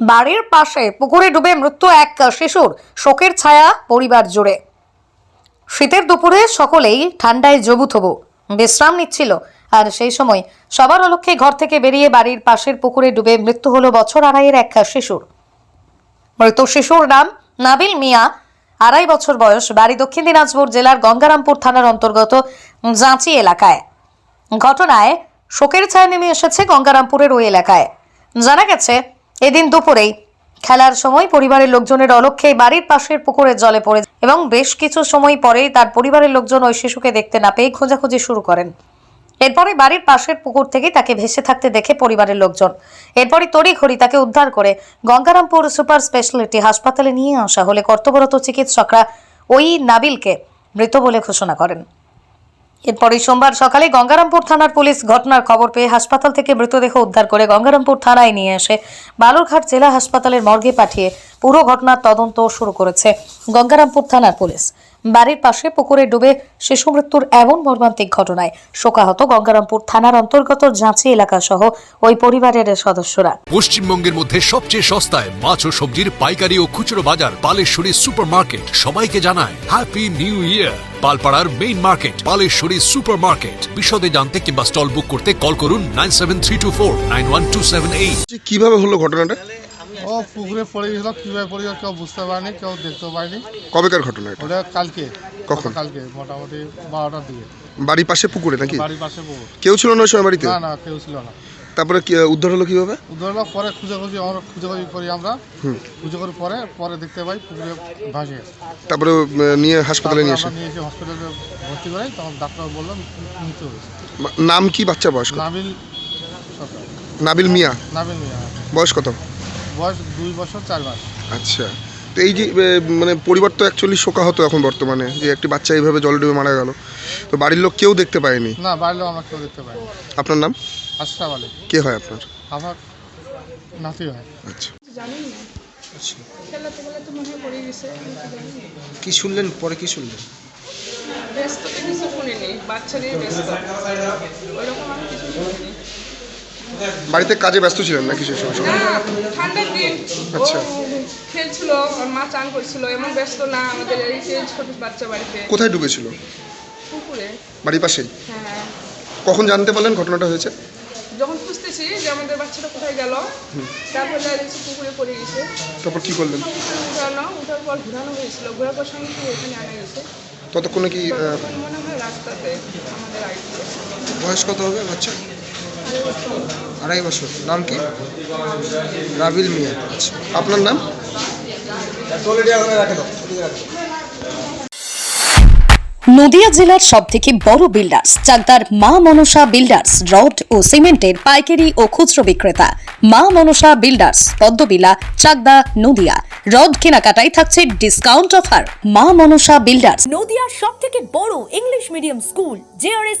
বাড়ির পাশে পুকুরে ডুবে মৃত্যু এক শিশুর শোকের ছায়া পরিবার জুড়ে। শীতের দুপুরে সকলেই ঠান্ডায় জবুথবু। বিশ্রাম নিচ্ছিল। আর সেই সময় সবার অলক্ষ্যে ঘর থেকে বেরিয়ে বাড়ির পাশের পুকুরে ডুবে মৃত্যু হলো বছর আড়াইয়ের এক শিশুর। মৃত শিশুর নাম নাবিল মিয়া। আড়াই বছর বয়স, বাড়ি দক্ষিণ দিনাজপুর জেলার গঙ্গারামপুর থানার অন্তর্গত জাঁচি এলাকায়। ঘটনায় শোকের ছায়া নেমে এসেছে গঙ্গারামপুরের ওই এলাকায়। জানা গেছে এদিন দুপুরেই খেলার সময় পরিবারের লোকজনের অলক্ষ্যে বাড়ির পাশের পুকুরের জলে পড়ে এবং বেশ কিছু সময় পরেই তার পরিবারের লোকজন ওই শিশুকে দেখতে না পেয়ে খোঁজাখুঁজি শুরু করেন। এরপরে বাড়ির পাশের পুকুর থেকে তাকে ভেসে থাকতে দেখে পরিবারের লোকজন। এরপরই তড়িঘড়ি তাকে উদ্ধার করে গঙ্গারামপুর সুপার স্পেশালিটি হাসপাতালে নিয়ে আসা হলে কর্তব্যরত চিকিৎসকরা ওই নাবিলকে মৃত বলে ঘোষণা করেন। এরপরই সোমবার সকালে গঙ্গারামপুর থানার পুলিশ ঘটনার খবর পেয়ে হাসপাতাল থেকে মৃতদেহ উদ্ধার করে গঙ্গারামপুর থানায় নিয়ে আসে। বালুরঘাট জেলা হাসপাতালের মর্গে পাঠিয়ে পুরো ঘটনার তদন্ত শুরু করেছে গঙ্গারামপুর থানার পুলিশ। বাড়ির পাশে পুকুরে ডুবে শিশু মৃত্যুর এমন মর্মান্তিক ঘটনায় শোকাহত গঙ্গারামপুর থানার অন্তর্গত জাঁচি এলাকা সহ ওই পরিবারের সদস্যরা। পশ্চিমবঙ্গের মধ্যে সবচেয়ে সস্তায় মাছ ও সবজির পাইকারি ও খুচরো বাজার পালেশ্বরী সুপার মার্কেট সবাইকে জানায় happy new year পালপাড়ার main market Paleshwari super market বিশদে জানতে কিংবা স্টল বুক করতে কল করুন nine seven three two four nine one two seven eight কীভাবে হলো ঘটনাটা? পুকুরে পড়ে গেছিল কীভাবে পড়ে গেল কেউ বুঝতে পারেনি কেউ দেখতে পারেনি। কবেকার ঘটনা এটা? ওটা কালকে কখন? কালকে মোটামুটি বারোটার দিকে। বাড়ির পাশে পুকুরে নাকি? বাড়ির পাশে পুকুর। কেউ ছিল না ওই সময় বাড়িতে? না না কেউ ছিল না। তারপরে কি উদ্ধার হলো কীভাবে? উদ্ধার হলো পরে খুঁজে খুঁজি আমরা খুঁজে খুঁজি করি আমরা। খুঁজে করি পরে পরে দেখতে পাই পুকুরে ভাসে তারপরে নিয়ে হাসপাতালে নিয়ে এসে নিয়ে এসে হসপিটালে ভর্তি করাই তখন ডাক্তার বললাম মৃত্যু হয়েছে। নাম কি বাচ্চা বয়স নাবিল নাবিল মিয়া। নাবিল মিয়া। বয়স কত? বয়স দুই বছর চার মাস। আচ্ছা। তো এই যে এ, মানে পরিবার তো অ্যাকচুয়ালি শোকাহত এখন বর্তমানে যে একটি বাচ্চা এইভাবে জলে ডুবে মারা গেল। তো বাড়ির লোক কেউ দেখতে পায়নি? না বাড়লেও আমরা কেউ দেখতে পাইনি। আপনার নাম? আশরাফ আলী। কে হয় আপনার? আমার নাতি হয়। আচ্ছা। জানি না খেলাতে খেলাতে মনে হয় পড়ে গেছে আমি তো জানি না। কি শুনলেন? পরে কি শুনলেন? ব্যস্ত তো কিছু শুনিনি। বাচ্চা নিয়ে ব্যস্ত। ওইরকম আমি কিছু বাড়িতে কাজে ব্যস্ত ছিলেন নাকি সে সময়? না ঠান্ডার দিন। আচ্ছা। খেলছিল আর মা চান করছিল এমন ব্যস্ত না আমাদের এই যে ছোট বাচ্চা বাড়িতে। কোথায় ডুবেছিল পুকুরে। বাড়ির পাশেই? হ্যাঁ। কখন জানতে পারলেন ঘটনাটা হয়েছে? যখন খুঁজতেছি যে আমাদের বাচ্চাটা কোথায় গেল তারপর দেখছি পুকুরে পড়ে গেছে। তারপর কি করলেন? উঠানো উঠার পর ঘোরানো হয়েছিল। ঘোরার পর সঙ্গে কি এখানে আনা গেছে। ততক্ষণে কি মনে হয় রাস্তাতে আমাদের আইডিয়া বয়স কত হবে বাচ্চা আড়াই বছর। নাম কি? রাবিল মিয়া। আচ্ছা আপনার নাম? নদিয়া জেলার সব থেকে বড় বিল্ডার্স চাকদার মা মনসা বিল্ডার্স রড ও সিমেন্টের পাইকারি ও খুচরো বিক্রেতা। মা মনসা বিল্ডার্স পদ্মবিলা চাকদা নদিয়া। রড কেনাকাটায় থাকছে discount offer Maa Manasa builders নদিয়ার সব থেকে বড় English medium school JRS